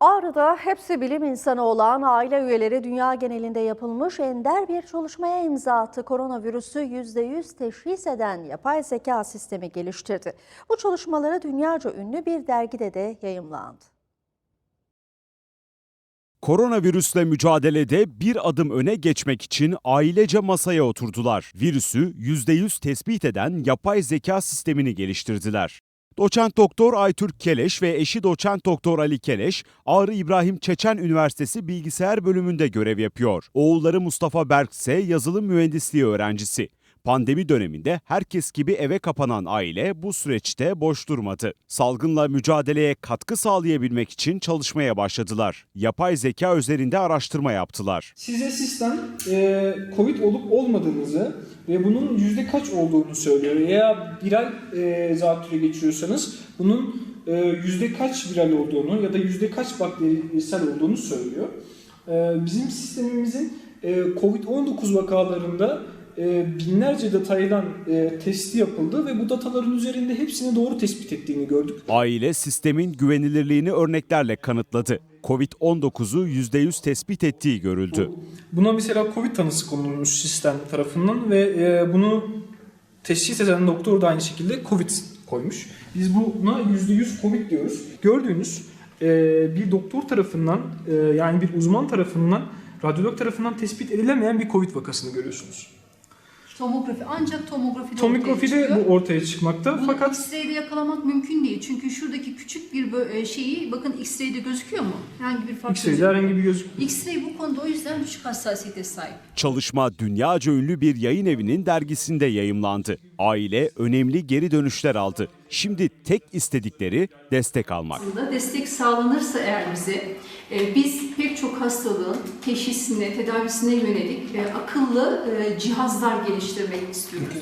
Ağrı'da hepsi bilim insanı olan aile üyeleri dünya genelinde yapılmış ender bir çalışmaya imza attı. Koronavirüsü %100 teşhis eden yapay zeka sistemi geliştirdi. Bu çalışmaları dünyaca ünlü bir dergide de yayımlandı. Koronavirüsle mücadelede bir adım öne geçmek için ailece masaya oturdular. Virüsü %100 tespit eden yapay zeka sistemini geliştirdiler. Doçent Doktor Aytürk Keleş ve eşi Doçent Doktor Ali Keleş, Ağrı İbrahim Çeçen Üniversitesi Bilgisayar Bölümünde görev yapıyor. Oğulları Mustafa Berk ise yazılım mühendisliği öğrencisi. Pandemi döneminde herkes gibi eve kapanan aile bu süreçte boş durmadı. Salgınla mücadeleye katkı sağlayabilmek için çalışmaya başladılar. Yapay zeka üzerinde araştırma yaptılar. Size sistem e, Covid olup olmadığınızı ve bunun yüzde kaç olduğunu söylüyor. Eğer viral e, zatürre geçiriyorsanız bunun e, yüzde kaç viral olduğunu ya da yüzde kaç bakterisel olduğunu söylüyor. E, bizim sistemimizin e, Covid-19 vakalarında e, binlerce datayla e, testi yapıldı ve bu dataların üzerinde hepsini doğru tespit ettiğini gördük. Aile sistemin güvenilirliğini örneklerle kanıtladı. Covid-19'u %100 tespit ettiği görüldü. Buna mesela Covid tanısı konulmuş sistem tarafından ve e, bunu teşhis eden doktor da aynı şekilde Covid koymuş. Biz buna %100 Covid diyoruz. Gördüğünüz e, bir doktor tarafından e, yani bir uzman tarafından radyolog tarafından tespit edilemeyen bir Covid vakasını görüyorsunuz. Tomografi ancak tomografide ortaya Tomografide çıkıyor. bu ortaya çıkmakta Bunu fakat X-ray'de yakalamak mümkün değil. Çünkü şuradaki küçük bir e, şeyi bakın X-ray'de gözüküyor mu? Herhangi bir fark X-ray'de gözükmüyor. herhangi bir gözük X-ray bu konuda o yüzden düşük hassasiyete sahip. Çalışma dünyaca ünlü bir yayın evinin dergisinde yayımlandı. Aile önemli geri dönüşler aldı. Şimdi tek istedikleri destek almak. Aslında destek sağlanırsa eğer bize e, biz pek çok hastalığın teşhisine, tedavisine yönelik e, akıllı e, cihazlar geliştirmek istiyoruz.